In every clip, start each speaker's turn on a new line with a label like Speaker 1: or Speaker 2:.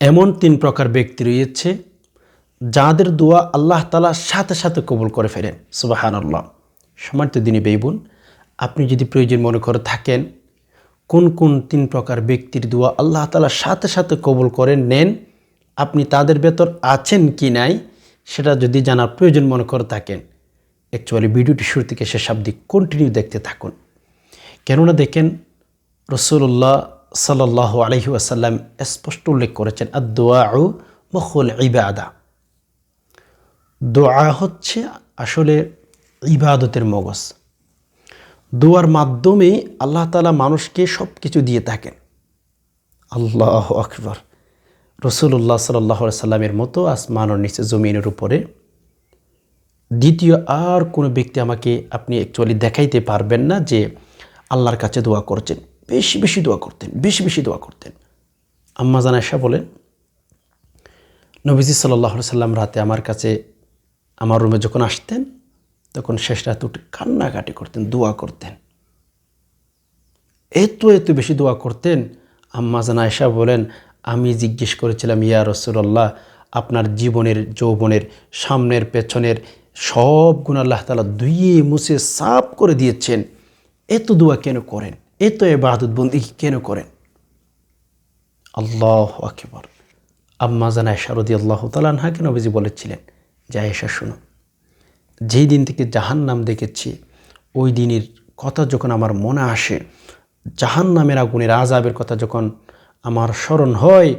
Speaker 1: এমন তিন প্রকার ব্যক্তি রয়েছে যাদের দোয়া আল্লাহ তালা সাথে সাথে কবুল করে ফেলেন। সুবাহান আল্লাহ দিনী বেইবুন আপনি যদি প্রয়োজন মনে করে থাকেন, কোন কোন তিন প্রকার ব্যক্তির দোয়া আল্লাহ তালা সাথে সাথে কবুল করে নেন, আপনি তাদের ভেতর আছেন কি নাই, সেটা যদি জানার প্রয়োজন মনে করে থাকেন অ্যাকচুয়ালি ভিডিওটি শুরু থেকে শেষ অবধি কন্টিনিউ দেখতে থাকুন। কেননা দেখেন রসুল্লাহ সাল্লাহ আলহি আসাল্লাম স্পষ্ট উল্লেখ করেছেন আর দোয়া মখল ইবাদা। দোয়া হচ্ছে আসলে ইবাদতের মগজ। দোয়ার মাধ্যমে আল্লাহ তালা মানুষকে সব কিছু দিয়ে থাকেন। আল্লাহ আকবর। রসুল্লাহ সাল্লাহ সাল্লামের মতো আসমানোর নিচে জমিনের উপরে দ্বিতীয় আর কোনো ব্যক্তি আমাকে আপনি অ্যাকচুয়ালি দেখাইতে পারবেন না যে আল্লাহর কাছে দোয়া করছেন। বেশি বেশি দোয়া করতেন, বেশি বেশি দোয়া করতেন। আম্মা জানায়সা বলেন, নবীজি সাল্লাহ সাল্লাম রাতে আমার কাছে আমার রুমে যখন আসতেন, তখন শেষ রাতে উঠে কান্নাকাটি করতেন, দোয়া করতেন। এত এত বেশি দোয়া করতেন, আম্মা জানায়সা বলেন, আমি জিজ্ঞেস করেছিলাম, ইয়া রসুল্লাহ আপনার জীবনের, যৌবনের, সামনের, পেছনের সব গুণ আল্লাহ তালা ধুইয়ে, মুছে, সাফ করে দিয়েছেন, এত দোয়া কেন করেন? এত এবাদত বন্দি কেন করেন? আল্লাহ আকিবর। আম্মা জানা শারদি আল্লাহ তালানহাকে নবীজি বলেছিলেন, যা এসা শুনো, যেই দিন থেকে জাহান নাম দেখেছি, ওই দিনের কথা যখন আমার মনে আসে জাহান নামের আগুনের আজাবের কথা যখন আমার স্মরণ হয়,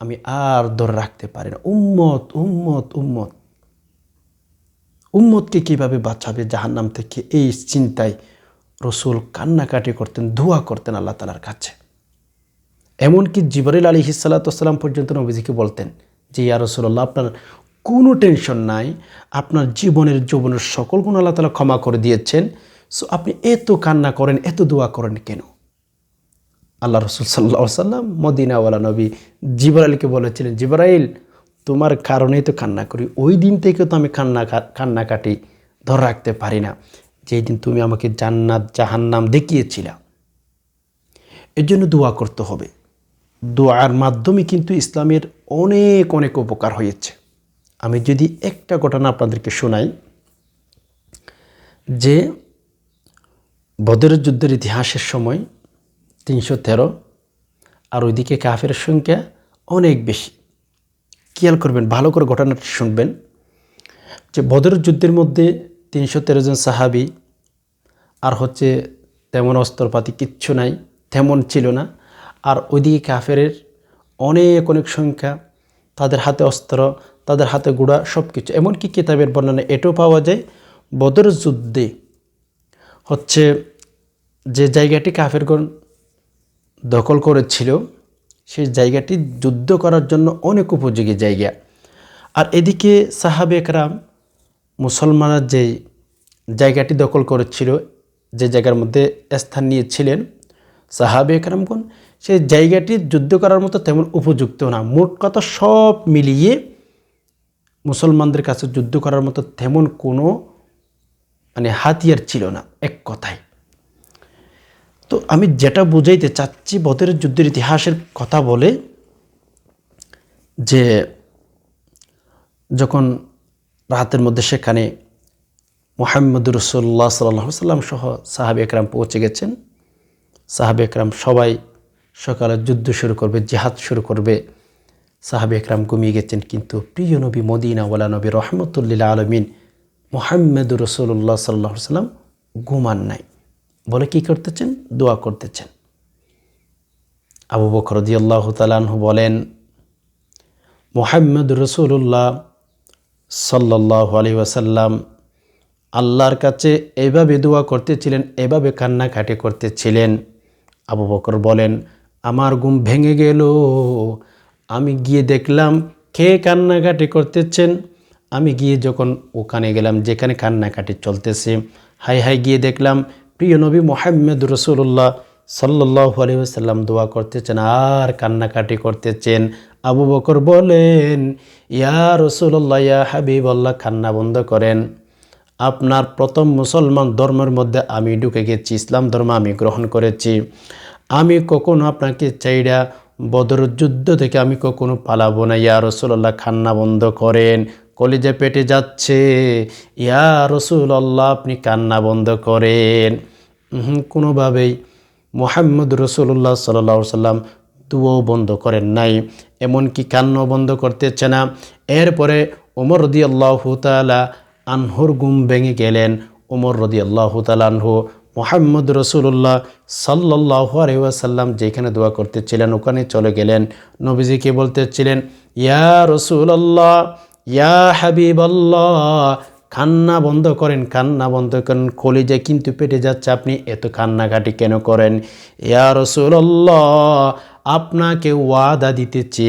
Speaker 1: আমি আর ধরে রাখতে পারি না। উম্মত উম্মত উম্মত। উম্মতকে কীভাবে বাঁচাবে জাহান্নাম থেকে? এই চিন্তায় রসুল কান্নাকাটি করতেন ধোয়া করতেন আল্লাহ তালার কাছে। এমনকি জিবরিল আলী হিসালাতাম পর্যন্ত নবীজিকে বলতেন যে, ইয়া রসুল্লাহ আপনার কোনো টেনশন নাই, আপনার জীবনের যৌবনের সকল গুণ আল্লাহ তালা ক্ষমা করে দিয়েছেন। সো, আপনি এত কান্না করেন, এত দোয়া করেন কেন? আল্লাহ রসুল সাল্লা সাল্লাম মদিনাওয়ালা নবী জিবরাইলকে বলেছিলেন, জিবরাইল, তোমার কারণেই তো কান্না করি, ওই দিন থেকে তো আমি কান্না, কান্নাকাটি ধরে রাখতে পারি না। যেই দিন তুমি আমাকে জান্নাত, জাহান্নাম দেখিয়েছিলা। এর জন্য দোয়া করতে হবে। দোয়ার মাধ্যমে কিন্তু ইসলামের অনেক অনেক উপকার হয়েছে। আমি যদি একটা ঘটনা আপনাদেরকে শোনাই, যে বদরের যুদ্ধের ইতিহাসের সময় তিনশো তেরো আর ওইদিকে কাফের সংখ্যা অনেক বেশি। খেয়াল করবেন, ভালো করে ঘটনাটা শুনবেন যে বদরের যুদ্ধের মধ্যে তিনশো তেরো জন সাহাবি, আর হচ্ছে তেমন অস্ত্রপাতি কিচ্ছু নাই, তেমন ছিল না। আর ওইদিকে কাফের অনেক অনেক সংখ্যা, তাদের হাতে অস্ত্র, তাদের হাতে গুড়া সব কিছু এমনকি কিতাবের বর্ণনা এটাও পাওয়া যায়, বদর যুদ্ধে হচ্ছে যে জায়গাটি কাফেরগণ দখল করেছিল, সেই জায়গাটি যুদ্ধ করার জন্য অনেক উপযোগী জায়গা। আর এদিকে সাহাবে একরাম মুসলমানরা যে জায়গাটি দখল করেছিল, যে জায়গার মধ্যে স্থান নিয়েছিলেন, সাহাবে একরামগণ, সেই জায়গাটি যুদ্ধ করার মতো তেমন উপযুক্ত না। মোট কথা সব মিলিয়ে মুসলমানদের কাছে যুদ্ধ করার মতো তেমন কোনো মানে হাতিয়ার ছিল না, এক কথায়। তো আমি যেটা বুঝাইতে চাচ্ছি বদরের যুদ্ধের ইতিহাসের কথা বলে, যে যখন রাতের মধ্যে সেখানে মোহাম্মদ রসুল্লাহ সাল্লাহ সাল্লাম সহ সাহাবি একরাম পৌঁছে গেছেন। সাহাবি একরাম সবাই সকালে যুদ্ধ শুরু করবে, জেহাদ শুরু করবে। সাহাবি একরাম ঘুমিয়ে গেছেন, কিন্তু প্রিয় নবী মদিনাওয়ালা নবী রহমতুল্লিল্লা আলমিন মোহাম্মদ রসুল্লাহ সাল্লাহ সাল্লাম ঘুমান নাই। বলে কি করতেছেন? দোয়া করতেছেন। আবু বকর দিয়াল্লাহ তালাহু বলেন মোহাম্মদ রসুল্লাহ সাল্লাহ আলি ওয়াসাল্লাম আল্লাহর কাছে এভাবে দোয়া করতেছিলেন, এভাবে কান্নাকাটি করতেছিলেন। আবু বকর বলেন, আমার ঘুম ভেঙে গেল। আমি গিয়ে দেখলাম কে কান্নাকাটি করতেছেন। আমি গিয়ে যখন ওখানে গেলাম, যেখানে কান্নাকাটি চলতেছে হাই হাই গিয়ে দেখলাম, প্রিয় নবী মোহাম্মদ রসুল্লাহ সাল্লাহ আলহিহাল্লাম দোয়া করতেছেন, আর কান্নাকাটি করতেছেন। আবু বকর বলেন, ইয়া রসুল্লাহ ইয়া হাবিবল্লাহ খান্না বন্ধ করেন। আপনার প্রথম মুসলমান ধর্মের মধ্যে আমি ঢুকে গেছি, ইসলাম ধর্ম আমি গ্রহণ করেছি। আমি কখনো আপনাকে চাইরা বদর যুদ্ধ থেকে আমি কখনো পালাবো না। ইয়া রসুল্লাহ খান্না বন্ধ করেন। কলিজে পেটে যাচ্ছে। ইয়া রসুল্লাহ আপনি কান্না বন্ধ করেন। কোনোভাবেই মোহাম্মদ রসুল্লাহ সাল্লাহ সাল্লাম দুও বন্ধ করেন নাই, এমনকি কান্ন বন্ধ করতেছে না। এরপরে ওমর রদি আল্লাহ তালা আনহুর গুম ভেঙে গেলেন। ওমর রদি আল্লাহ তালা আনহু মোহাম্মদ রসুল্লাহ সাল্লাহ আলহাসাল্লাম যেখানে দোয়া করতেছিলেন ওখানে চলে গেলেন। নবীজিকে বলতেছিলেন, ইয়া রসুল্লাহ ইয়া হাবিব কান্না বন্ধ করেন, কান্না বন্ধ করেন, কলিজে কিন্তু পেটে যাচ্ছে, আপনি এত কান্নাকাটি কেন করেন? ইয়া রসুল্লাহ আপনাকে ওয়াদা দিতেছে,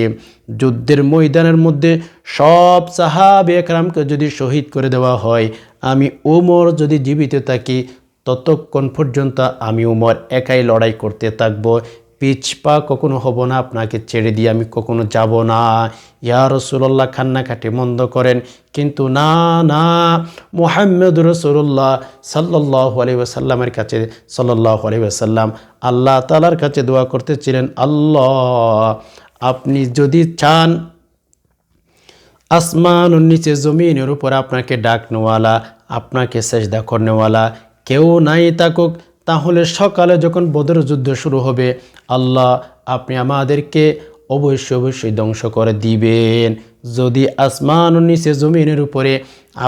Speaker 1: যুদ্ধের ময়দানের মধ্যে সব সাহাবে একরামকে যদি শহীদ করে দেওয়া হয়, আমি ওমর যদি জীবিত থাকি, ততক্ষণ পর্যন্ত আমি উমর একাই লড়াই করতে থাকব। পিছপা কখনো হব না, আপনাকে ছেড়ে দিয়ে আমি কখনো যাব না। ইয়া রসুল্লাহ কান্নাকাটি মন্দ করেন। কিন্তু না না, মোহাম্মদ রসুল্লাহ সাল্লাহ আলী ওসাল্লামের কাছে সাল্লাহ আলী ওসাল্লাম আল্লাহ তালার কাছে দোয়া করতেছিলেন, আল্লাহ, আপনি যদি চান আসমান নিচে জমিনের উপর আপনাকে ডাক নেওয়ালা, আপনাকে সেজদা করনেওয়ালা কেউ নাই থাকুক তাহলে সকালে যখন বদর যুদ্ধ শুরু হবে, আল্লাহ আপনি আমাদেরকে অবশ্যই অবশ্যই ধ্বংস করে দিবেন। যদি আসমান ও নিচে জমিনের উপরে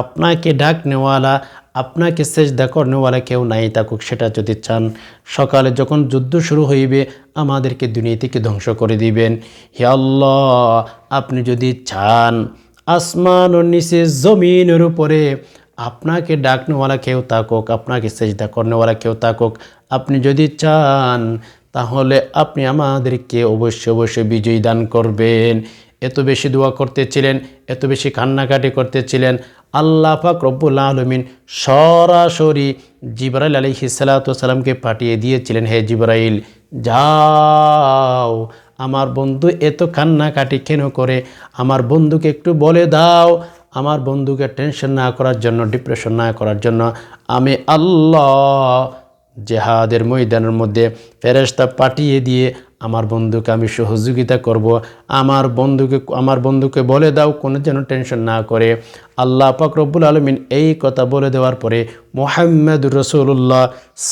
Speaker 1: আপনাকে ডাক নেওয়ালা, আপনাকে শেষ সেজদা করনেওয়ালা কেউ নাই থাকুক, সেটা যদি চান, সকালে যখন যুদ্ধ শুরু হইবে, আমাদেরকে দুনিয়া থেকে ধ্বংস করে দিবেন। হে আল্লাহ, আপনি যদি চান আসমান ও নিচে জমিনের উপরে আপনাকে ডাকনেওয়ালা কেউ তাকুক, আপনাকে সেজদা করনেওয়ালা কেউ তাকুক। আপনি যদি চান, তাহলে আপনি আমাদেরকে অবশ্যই অবশ্যই বিজয়ী দান করবেন। এত বেশি দোয়া করতেছিলেন, এত বেশি কান্নাকাটি করতেছিলেন। আল্লাহ পাক রব্বুল আলমিন সরাসরি জিবরাইল আলী সালাতামকে পাঠিয়ে দিয়েছিলেন, হে জিবরাইল, যাও। আমার বন্ধু এত কান্নাকাটি কেন করে? আমার বন্ধুকে একটু বলে দাও। আমার বন্ধুকে টেনশন না করার জন্য ডিপ্রেশন না করার জন্য আমি আল্লাহ জেহাদের ময়দানের মধ্যে ফেরেস্তা পাঠিয়ে দিয়ে আমার বন্ধুকে আমি সহযোগিতা করব। আমার বন্ধুকে আমার বন্ধুকে বলে দাও, কোনো যেন টেনশন না করে। আল্লাহ পাক রব্বুল আলমিন এই কথা বলে দেওয়ার পরে মোহাম্মদ রসুল্লাহ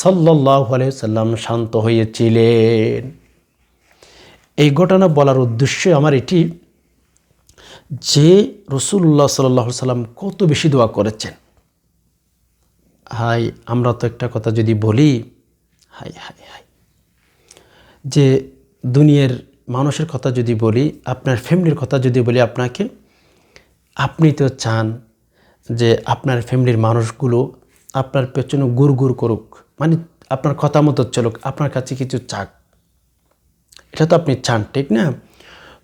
Speaker 1: সাল্লাহ সাল্লাম শান্ত হয়েছিলেন। এই ঘটনা বলার উদ্দেশ্য আমার এটি যে রসুল্লাহ সাল্লাহ সাল্লাম কত বেশি দোয়া করেছেন? হাই আমরা তো একটা কথা যদি বলি হাই হাই হাই যে দুনিয়ার মানুষের কথা যদি বলি, আপনার ফ্যামিলির কথা যদি বলি আপনাকে, আপনি তো চান যে আপনার ফ্যামিলির মানুষগুলো আপনার পেছনে গুড় গুড় করুক মানে আপনার কথা মতো চলুক, আপনার কাছে কিছু চাক। এটা তো আপনি চান, ঠিক না?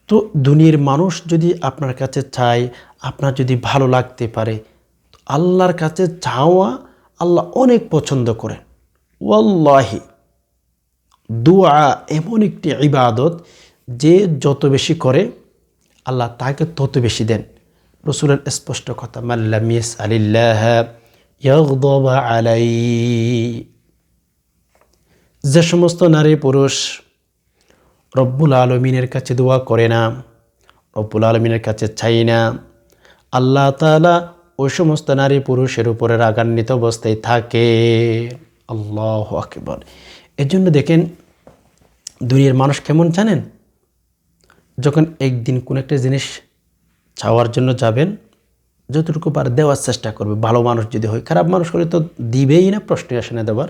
Speaker 1: তো দুনিয়ার মানুষ যদি আপনার কাছে চায়, আপনার যদি ভালো লাগতে পারে আল্লাহর কাছে চাওয়া আল্লাহ অনেক পছন্দ করেন। ওয়াল্লাহি, দোয়া এমন একটি ইবাদত যে যত বেশি করে আল্লাহ তাকে তত বেশি দেন। রসুলের স্পষ্ট কথা মাল্লাম ইয়েস আলিল্লাহ আলাই যে সমস্ত নারী পুরুষ রব্বুল আলমিনের কাছে দোয়া করে না, রব্বুল আলমিনের কাছে চাই না। আল্লাহ তালা ওই সমস্ত নারী পুরুষের উপরে রাগান্বিত অবস্থায় থাকে। আল্লাহ আকবর। এর জন্য দেখেন, দুনিয়ার মানুষ কেমন জানেন? যখন একদিন কোন একটা জিনিস চাওয়ার জন্য যাবেন, যতটুকু পারে দেওয়ার চেষ্টা করবে, ভালো মানুষ যদি হয়, খারাপ মানুষ হলে তো দিবেই না প্রশ্ন আসে না দেওয়ার।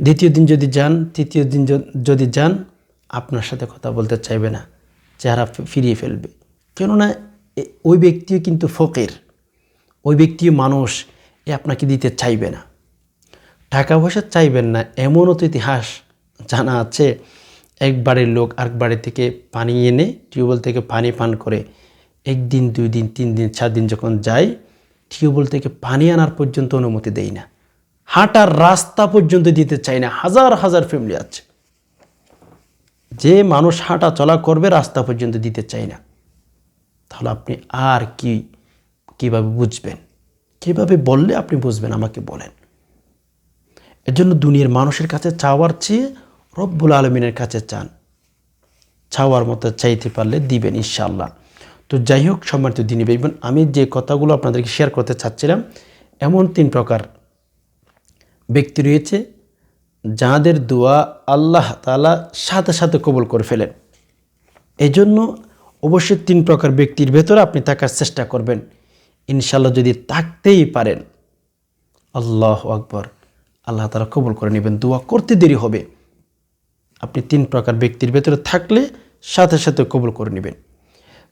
Speaker 1: দ্বিতীয় দিন যদি যান, তৃতীয় দিন যদি যান আপনার সাথে কথা বলতে চাইবে না, চেহারা ফিরিয়ে ফেলবে। কেননা ওই ব্যক্তিও কিন্তু ফকের। ওই ব্যক্তিও মানুষ, এ আপনাকে দিতে চাইবে না। টাকা পয়সা চাইবেন না, এমনও তো ইতিহাস জানা আছে এক বাড়ির লোক আরেক বাড়ি থেকে পানি এনে টিউবওয়েল থেকে পানি পান করে একদিন, দুই দিন, তিন দিন, চার দিন যখন যায়, টিউবওয়েল থেকে পানি আনার পর্যন্ত অনুমতি দেয় না। হাঁটার রাস্তা পর্যন্ত দিতে চায় না। হাজার হাজার ফ্যামিলি আছে। যে মানুষ হাঁটা চলা করবে রাস্তা পর্যন্ত দিতে চায় না। তাহলে আপনি আর কি, কীভাবে বুঝবেন? কীভাবে বললে আপনি বুঝবেন? আমাকে বলেন। এর জন্য দুনিয়ার মানুষের কাছে চাওয়ার চেয়ে রব্বুল আলমিনের কাছে চান। চাওয়ার মতো চাইতে পারলে দিবেন ইনশাআল্লাহ। তো যাই হোক, সম্মানিত দিনী বেইবেন আমি যে কথাগুলো আপনাদেরকে শেয়ার করতে চাচ্ছিলাম, এমন তিন প্রকার ব্যক্তি রয়েছে যাদের দোয়া আল্লাহ তালা সাথে সাথে কবল করে ফেলেন। এই জন্য অবশ্যই তিন প্রকার ব্যক্তির ভেতরে আপনি থাকার চেষ্টা করবেন। ইনশাল্লাহ যদি থাকতেই পারেন, আল্লাহ আকবর, আল্লাহ তালা কবল করে নেবেন, দোয়া করতে দেরি হবে। আপনি তিন প্রকার ব্যক্তির ভেতরে থাকলে সাথে সাথে কবল করে নেবেন।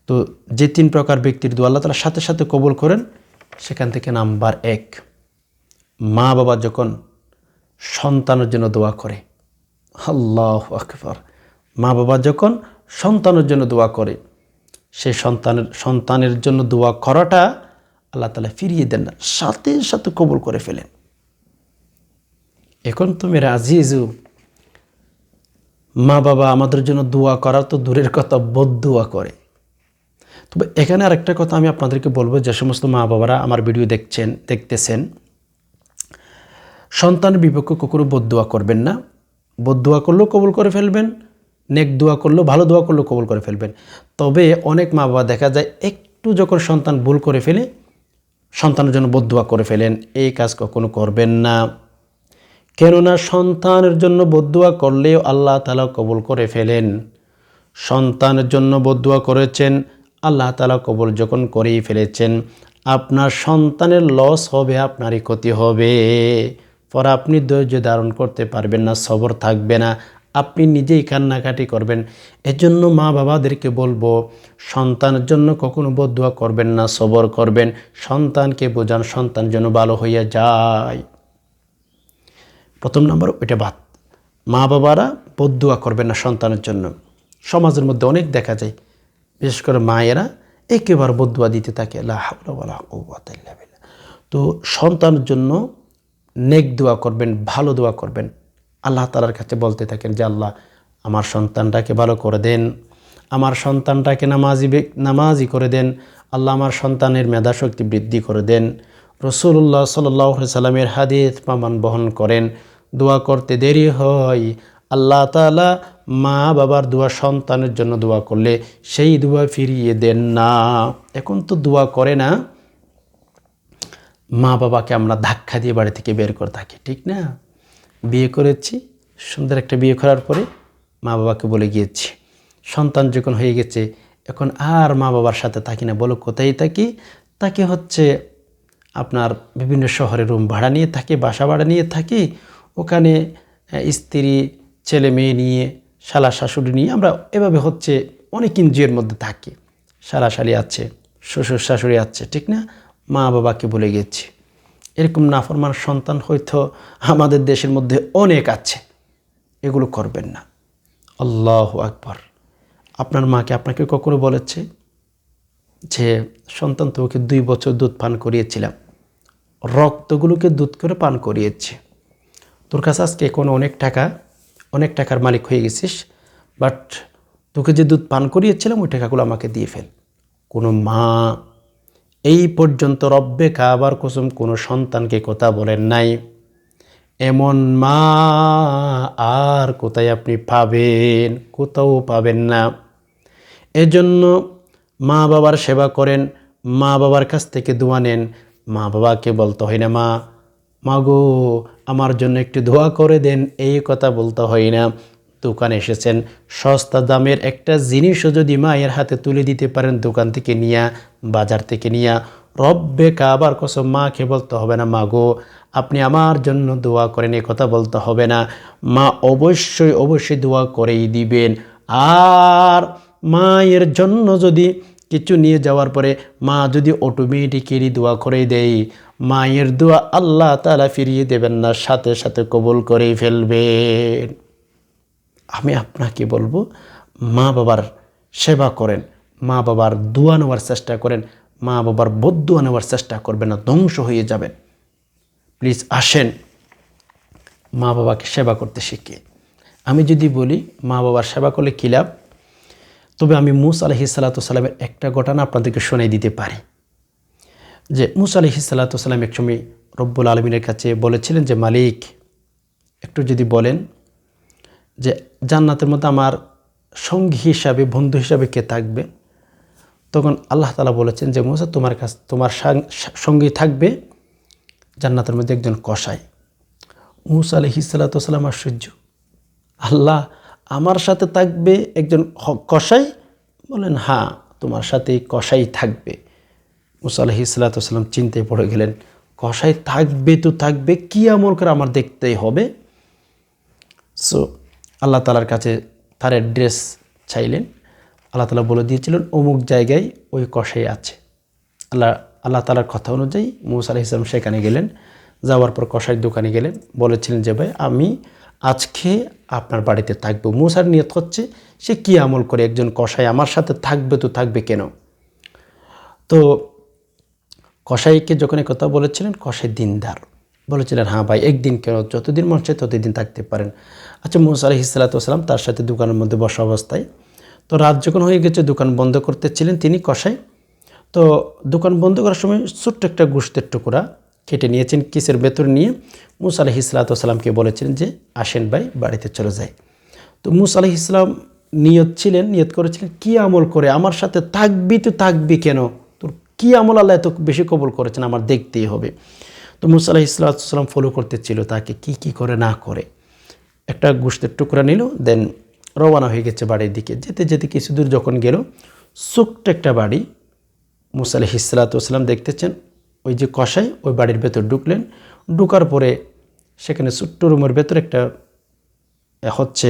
Speaker 1: তো যে তিন প্রকার ব্যক্তির দোয়া আল্লাহ তালা সাথে সাথে কবল করেন, সেখান থেকে নাম্বার এক মা বাবা যখন সন্তানের জন্য দোয়া করে। আল্লাহ আকবর। মা বাবা যখন সন্তানের জন্য দোয়া করে সেই সন্তানের সন্তানের জন্য দোয়া করাটা আল্লাহ তালা ফিরিয়ে দেন না, সাথে সাথে কবুল করে ফেলেন। এখন তুমি মেরা আজিজু মা বাবা আমাদের জন্য দোয়া করা তো দূরের কথা বদুয়া করে। তবে এখানে আরেকটা কথা আমি আপনাদেরকে বলব, যে সমস্ত মা বাবারা আমার ভিডিও দেখছেন, দেখতেছেন সন্তানের বিপক্ষে কখনো বদুয়া করবেন না। বদুয়া করলেও কবুল করে ফেলবেন, নেক দোয়া করলেও ভালো দোয়া করলেও কবুল করে ফেলবেন। তবে অনেক মা বাবা দেখা যায় একটু যখন সন্তান ভুল করে ফেলে, সন্তানের জন্য বদুয়া করে ফেলেন, এই কাজ কখনো করবেন না। কেননা সন্তানের জন্য বদুয়া করলেও আল্লাহ তালা কবুল করে ফেলেন। সন্তানের জন্য বদুয়া করেছেন, আল্লাহ তালা কবুল যখন করেই ফেলেছেন। আপনার সন্তানের লস হবে, আপনারই ক্ষতি হবে। পর আপনি ধৈর্য ধারণ করতে পারবেন না, সবর থাকবে না। আপনি নিজেই কান্নাকাটি করবেন। এজন্য মা বাবাদেরকে বলব, সন্তানের জন্য কখনো বদুয়া করবেন না, সবর করবেন। সন্তানকে বোঝান, সন্তান যেন ভালো হইয়া যায়। প্রথম নম্বর ওইটা বাদ। মা বাবারা বদুয়া করবেন না সন্তানের জন্য। সমাজের মধ্যে অনেক দেখা যায়, বিশেষ করে মায়েরা একেবারে বদুয়া দিতে থাকে। তো সন্তানের জন্য নেক দোয়া করবেন, ভালো দোয়া করবেন। আল্লাহ তালার কাছে বলতে থাকেন যে, আল্লাহ, আমার সন্তানটাকে ভালো করে দেন। আমার সন্তানটাকে নামাজি নামাজি করে দেন। আল্লাহ, আমার সন্তানের মেধাশক্তি বৃদ্ধি করে দেন। রসুল্লাহ সাল্লাহ সাল্লামের হাদিস প্রমাণ বহন করেন, দোয়া করতে দেরি হয়। আল্লাহ তালা মা বাবার দোয়া সন্তানের জন্য দোয়া করলে সেই দোয়া ফিরিয়ে দেন না। এখন তো দোয়া করে না। মা বাবাকে আমরা ধাক্কা দিয়ে বাড়ি থেকে বের করে থাকি, ঠিক না? বিয়ে করেছি, সুন্দর একটা বিয়ে করার পরে মা বাবাকে বলে গিয়েছি, সন্তান যখন হয়ে গেছে, এখন আর মা বাবার সাথে থাকি না, বলো কোথায় থাকি? তাকে হচ্ছে আপনার বিভিন্ন শহরে রুম ভাড়া নিয়ে থাকি, বাসা ভাড়া নিয়ে থাকি, ওখানে স্ত্রী, ছেলে মেয়ে নিয়ে, শালা শাশুড়ি নিয়ে আমরা এভাবে হচ্ছে অনেক ইন্দ্রিয়ের মধ্যে থাকি। শালা শালি আছে, শ্বশুর শাশুড়ি আছে, ঠিক না? মা বাবাকে বলে গেছি। এরকম নাফরমান সন্তান হয়তো আমাদের দেশের মধ্যে অনেক আছে। এগুলো করবেন না। আল্লাহ আকবর। আপনার মাকে আপনাকে কখনো বলেছে যে, সন্তান তোকে দুই বছর দুধ পান করিয়েছিলাম। রক্তগুলোকে দুধ করে পান করিয়েছে। তোর কাছে আজকে এখন অনেক টাকা, অনেক টাকার মালিক হয়ে গেছিস, বাট তোকে যে দুধ পান করিয়েছিলাম, ওই টাকাগুলো আমাকে দিয়ে ফেল। কোনো মা এই পর্যন্ত রব্বে কাবার কুসুম কোনো সন্তানকে কথা বলেন নাই। এমন মা আর কোথায় আপনি পাবেন, কোথাও পাবেন না। এজন্য মা বাবার সেবা করেন, মা বাবার কাছ থেকে দোয়া নেন। মা বাবাকে বলতে হয় না, মা মাগো আমার জন্য একটু দোয়া করে দেন, এই কথা বলতে হয় না। দোকানে এসেছেন। সস্তা দামের একটা জিনিসও যদি মায়ের হাতে তুলে দিতে পারেন দোকান থেকে নিয়া, বাজার থেকে নিয়া, রব্বে কাবার কসম মাকে বলতে হবে না, মা গো, আপনি আমার জন্য দোয়া করেন, এ কথা বলতে হবে না। মা অবশ্যই অবশ্যই দোয়া করেই দিবেন। আর মায়ের জন্য যদি কিছু নিয়ে যাওয়ার পরে মা যদি অটোমেটিক্যালি দোয়া করে দেয়, মায়ের দোয়া আল্লাহ তালা ফিরিয়ে দেবেন না, সাথে সাথে কবুল করেই ফেলবেন। আমি আপনাকে বলব, মা বাবার সেবা করেন, মা বাবার দোয়া নেওয়ার চেষ্টা করেন, মা বাবার বদুয়া নেওয়ার চেষ্টা করবেন না, ধ্বংস হয়ে যাবেন। প্লিজ আসেন, মা বাবাকে সেবা করতে শিখে আমি যদি বলি, মা বাবার সেবা করলে কী লাভ? তবে আমি মুস আলহি সাল্লাতামের একটা ঘটনা আপনাদেরকে শোনাই দিতে পারি। যে মুস আলহি সাল্লাতাম একসময় রব্বুল আলমিনের কাছে বলেছিলেন যে, মালিক, একটু যদি বলেন যে জান্নাতের মধ্যে আমার সঙ্গী হিসাবে, বন্ধু হিসাবে কে থাকবে? তখন আল্লাহ তালা বলেছেন যে, মুসা, তোমার কাছ, তোমার সঙ্গী থাকবে জান্নাতের মধ্যে একজন কসাই। মুসা আলহি সাল্লাতাম আশ্চর্য। আল্লাহ আমার সাথে থাকবে একজন কসাই? বলেন হ্যাঁ তোমার সাথে কসাই থাকবে। মুসা আলহি সাল্লাতাম চিন্তায় পড়ে গেলেন, কসাই থাকবে তো থাকবে, কী আমল করে আমার দেখতেই হবে? সো আল্লাহ তালার কাছে তার অ্যাড্রেস চাইলেন। আল্লাহ তালা বলে দিয়েছিলেন, অমুক জায়গায় ওই কষাই আছে। আল্লাহ আল্লাহ তালার কথা অনুযায়ী মৌসা আলাহ ইসলাম সেখানে গেলেন। যাওয়ার পর কষাইয়ের দোকানে গেলেন, বলেছিলেন যে, ভাই, আমি আজকে আপনার বাড়িতে থাকব। মৌসার নিয়ত হচ্ছে, সে কী আমল করে? একজন কষাই আমার সাথে থাকবে তো থাকবে কেন? তো কসাইকে যখন কথা বলেছিলেন কসাই দিনদার। বলেছিলেন হ্যাঁ ভাই, একদিন কেন যতদিন মন চায় ততদিন থাকতে পারেন। আচ্ছা মুসা আলহি সাল্লাতাম তার সাথে দোকানের মধ্যে বসা অবস্থায়, তো রাত যখন হয়ে গেছে, দোকান বন্ধ করতেছিলেন তিনি কসাই, তো দোকান বন্ধ করার সময় ছোট্ট একটা গোষ্ঠের টুকরা কেটে নিয়েছেন কিসের ভেতর নিয়ে, মুসা আলহি সাল্লাতামকে বলেছিলেন যে, আসেন ভাই, বাড়িতে চলে যায় তো মুসা আলহি ইসলাম নিয়ত ছিলেন, নিয়ত করেছিলেন, কি আমল করে? আমার সাথে থাকবি তো থাকবি কেন? তোর কী আমল আল্লাহ এত বেশি কবল করেছেন? আমার দেখতেই হবে। তো মুসা আলাহি ইসলাম ফলো করতে ছিল, তাকে কি কি করে, না করে। একটা গোষ্ঠের টুকরা নিল দেন রওনা হয়ে গেছে বাড়ির দিকে। যেতে যেতে কিছু দূর যখন গেল, ছোট্ট একটা বাড়ি মুসা আলহি ইসলাতাম দেখতেছেন। ওই যে কষাই ওই বাড়ির ভেতর ঢুকলেন। ঢুকার পরে সেখানে ছোট্ট রুমের ভেতর একটা হচ্ছে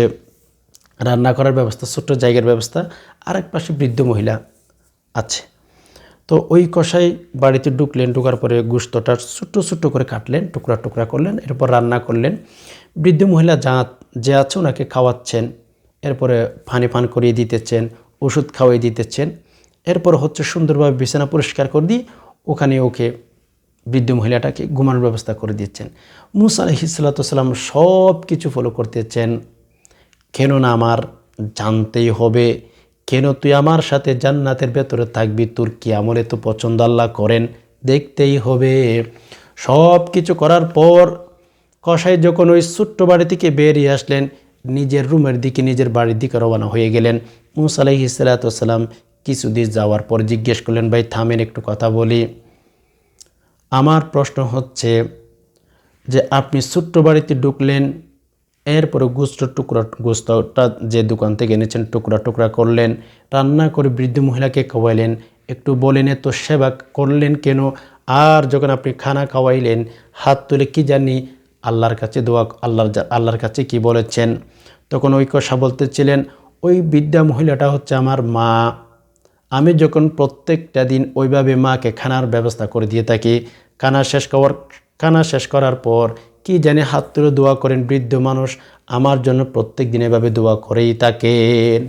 Speaker 1: রান্না করার ব্যবস্থা, ছোট্ট জায়গার ব্যবস্থা। আর এক পাশে বৃদ্ধ মহিলা আছে। তো ওই কষাই বাড়িতে ঢুকলেন, ঢুকার পরে গুস্তটা ছোট্ট ছোট্ট করে কাটলেন, টুকরা টুকরা করলেন, এরপর রান্না করলেন। বৃদ্ধ মহিলা যা, যে আছে ওনাকে খাওয়াচ্ছেন, এরপরে পানি পান করিয়ে দিতেছেন, ওষুধ খাওয়াই দিতেছেন। এরপর হচ্ছে সুন্দরভাবে বিছানা পরিষ্কার করে দিয়ে ওখানে ওকে বৃদ্ধ মহিলাটাকে ঘুমানোর ব্যবস্থা করে দিচ্ছেন। মুসা আলহিসাল্লাম সব কিছু ফলো করতেছেন। কেননা আমার জানতেই হবে কেন তুই আমার সাথে জান্নাতের ভেতরে থাকবি? তোর কি আমলে তো পছন্দ? আল্লাহ করেন, দেখতেই হবে। সব কিছু করার পর কষাই যখন ওই ছোট্ট বাড়ি থেকে বেরিয়ে আসলেন, নিজের রুমের দিকে, নিজের বাড়ির দিকে রওনা হয়ে গেলেন। মুসা আলাইহি সালাতাম কিছুদিন যাওয়ার পর জিজ্ঞেস করলেন, ভাই, থামেন, একটু কথা বলি। আমার প্রশ্ন হচ্ছে যে, আপনি ছোট্ট বাড়িতে ঢুকলেন এরপরে গোস্ত টুকরা গোস্তটা যে দোকান থেকে এনেছেন টুকরা টুকরা করলেন, রান্না করে বৃদ্ধ মহিলাকে খাওয়াইলেন। একটু বলেন তো সেবা করলেন কেন? আর যখন আপনি খানা খাওয়াইলেন, হাত তুলে কি জানি আল্লাহর কাছে দোয়া, আল্লাহর আল্লাহর কাছে কি বলেছেন? তখন ওই কথা বলতেছিলেন, ওই বিদ্যা মহিলাটা হচ্ছে আমার মা। আমি যখন প্রত্যেকটা দিন ওইভাবে মাকে খানার ব্যবস্থা করে দিয়ে থাকি, খানা শেষ করার খানা শেষ করার পর কি জানে হাত তুলে দোয়া করেন বৃদ্ধ মানুষ? আমার জন্য প্রত্যেক দিন এভাবে দোয়া করেই থাকেন।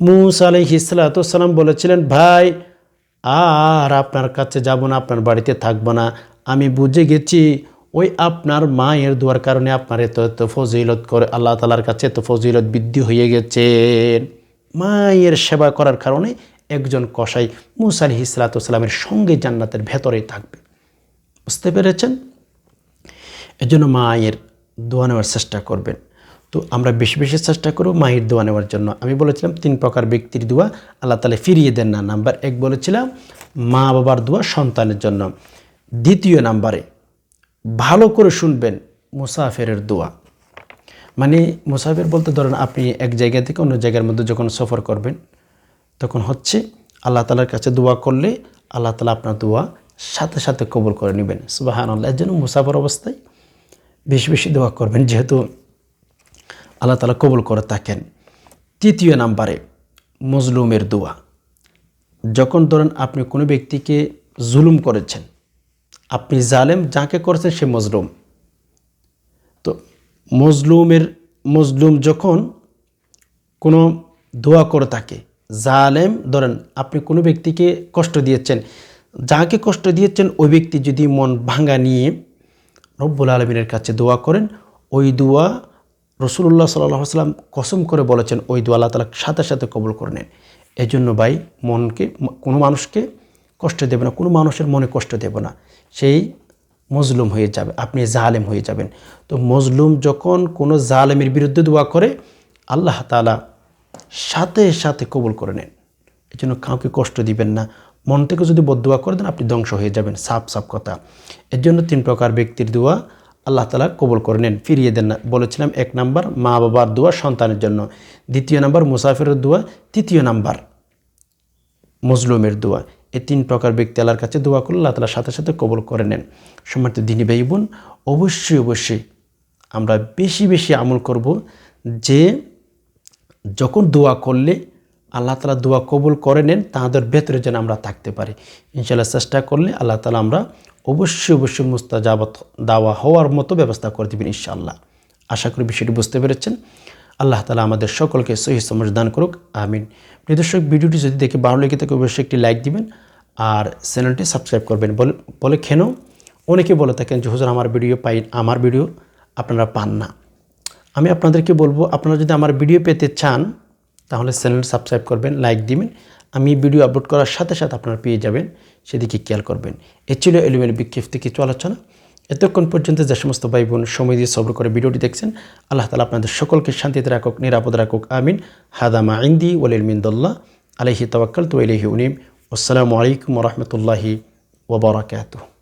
Speaker 1: মুসা আলহিসাল্লাম বলেছিলেন, ভাই, আর আপনার কাছে যাব না, আপনার বাড়িতে থাকব না। আমি বুঝে গেছি, ওই আপনার মায়ের দোয়ার কারণে আপনার এত এত ফজিলত করে, আল্লাহ তালার কাছে এত ফজিলত বৃদ্ধি হয়ে গেছেন মায়ের সেবা করার কারণে একজন কসাই মুসা আলহি ইসলাতামের সঙ্গে জান্নাতের ভেতরেই থাকবে। বুঝতে পেরেছেন? এজন্য মায়ের দোয়া নেওয়ার চেষ্টা করবেন। তো আমরা বেশি বেশি চেষ্টা করব মায়ের দোয়া নেওয়ার জন্য। আমি বলেছিলাম তিন প্রকার ব্যক্তির দোয়া, আল্লাহ তালা ফিরিয়ে দেন না। নাম্বার এক বলেছিলাম, মা বাবার দোয়া সন্তানের জন্য। দ্বিতীয় নাম্বারে, ভালো করে শুনবেন মুসাফেরের দোয়া। মানে মুসাফির বলতে ধরেন আপনি এক জায়গা থেকে অন্য জায়গার মধ্যে যখন সফর করবেন, তখন হচ্ছে আল্লাহ তালার কাছে দোয়া করলে আল্লাহ তালা আপনার দোয়া সাথে সাথে কবুল করে নেবেন। সুবাহান আল্লাহ এর জন্য মুসাফর অবস্থায় বেশি বেশি দোয়া করবেন। যেহেতু আল্লাহ তালা কবুল করে থাকেন। তৃতীয় নাম্বারে মজলুমের দোয়া। যখন ধরেন আপনি কোনো ব্যক্তিকে জুলুম করেছেন, আপনি জালেম, যাকে করেছেন সে মজলুম। তো মজলুমের, মজলুম যখন কোনো দোয়া করে থাকে, জালেম, ধরেন আপনি কোনো ব্যক্তিকে কষ্ট দিয়েছেন, যাকে কষ্ট দিয়েছেন, ওই ব্যক্তি যদি মন ভাঙা নিয়ে রব্বুল আলমিনের কাছে দোয়া করেন। ওই দোয়া রসুল্লাহ সাল্লাহ সাল্লাম কসম করে বলেছেন, ওই দোয়া আল্লাহ তালা সাথে সাথে কবল করে নেন। এই জন্য ভাই, মনকে, কোনো মানুষকে কষ্ট দেবে না, কোনো মানুষের মনে কষ্ট দেবে না। সেই মজলুম হয়ে যাবে, আপনি জালেম হয়ে যাবেন। তো মজলুম যখন কোনো জালেমের বিরুদ্ধে দোয়া করে, আল্লাহ তালা সাথে সাথে কবুল করে নেন। এই জন্য কাউকে কষ্ট দিবেন না মন থেকে যদি বদুয়া করে দেন, আপনি ধ্বংস হয়ে যাবেন। সাপ সাপ কথা। এর জন্য তিন প্রকার ব্যক্তির দোয়া আল্লাহ তালা কবুল করে নেন। ফিরিয়ে দেন না। বলেছিলাম, এক নাম্বার, মা বাবার দোয়া সন্তানের জন্য। দ্বিতীয় নাম্বার, মুসাফিরের দোয়া। তৃতীয় নাম্বার, মজলুমের দোয়া। এই তিন প্রকার ব্যক্তি আল্লাহর কাছে দোয়া করলে আল্লাহ তালার সাথে সাথে কবল করে নেন। সম্মানিত দিনী ভাই বোন, অবশ্যই অবশ্যই আমরা বেশি বেশি আমল করব যে, যখন দোয়া করলে আল্লাহ তালা দোয়া কবুল করে নেন তাদের ভেতরে যেন আমরা থাকতে পারি। ইনশাল্লাহ চেষ্টা করলে আল্লাহ তালা আমরা অবশ্যই অবশ্যই মুস্তাজাবাত দাওয়া হওয়ার মতো ব্যবস্থা করে দেবেন ইনশাআল্লাহ। আশা করি বিষয়টি বুঝতে পেরেছেন। আল্লাহ তালা আমাদের সকলকে সহি সমঝ দান করুক, আমিন। প্রিয় দর্শক, ভিডিওটি যদি দেখে ভালো লেগে থাকে, অবশ্যই একটি লাইক দিবেন আর চ্যানেলটি সাবস্ক্রাইব করবেন বলে কেন? অনেকে বলে থাকেন যে, হুজুর, আমার ভিডিও পাই, আমার ভিডিও আপনারা পান না। আমি আপনাদেরকে বলব, আপনারা যদি আমার ভিডিও পেতে চান তাহলে চ্যানেল সাবস্ক্রাইব করবেন লাইক দিবেন। আমি ভিডিও আপলোড করার সাথে সাথে আপনারা পেয়ে যাবেন, সেদিকে খেয়াল করবেন। এ ছিল এলিমেন্ট বিক্ষিপ্ত কিছু আলোচনা। এতক্ষণ পর্যন্ত যে সমস্ত ভাই বোন সময় দিয়ে সবর করে ভিডিওটি দেখছেন, আল্লাহ তালা আপনাদের সকলকে শান্তিতে রাখুক, নিরাপদ রাখুক, আমিন। হাদামা ইন্দি ওলিল মিন্দুল্লাহ আলহি তবাক্কাল তো এলহি উনিম আসসালামু আলাইকুম রহমতুল্লাহি ওবরাকাতুহ